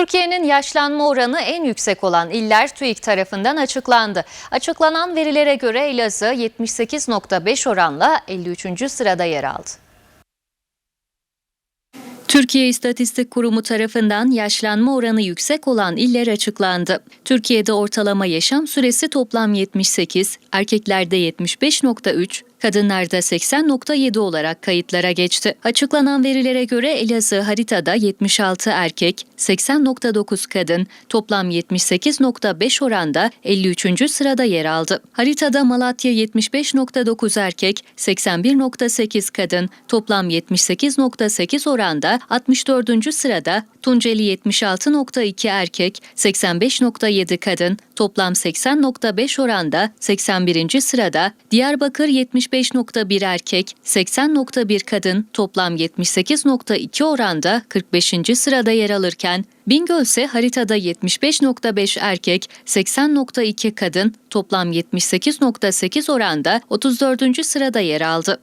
Türkiye'nin yaşlanma oranı en yüksek olan iller TÜİK tarafından açıklandı. Açıklanan verilere göre Elazığ 78.5 oranla 53. sırada yer aldı. Türkiye İstatistik Kurumu tarafından yaşlanma oranı yüksek olan iller açıklandı. Türkiye'de ortalama yaşam süresi toplam 78, erkeklerde 75.3, kadınlarda 80.7 olarak kayıtlara geçti. Açıklanan verilere göre Elazığ haritada 76 erkek, 80.9 kadın, toplam 78.5 oranda 53. sırada yer aldı. Haritada Malatya 75.9 erkek, 81.8 kadın, toplam 78.8 oranda 64. sırada, Tunceli 76.2 erkek, 85.7 kadın, toplam 80.5 oranda 81. sırada, Diyarbakır 75.1 erkek, 80.1 kadın, toplam 78.2 oranda 45. sırada yer alırken, Bingöl ise haritada 75.5 erkek, 80.2 kadın, toplam 78.8 oranda 34. sırada yer aldı.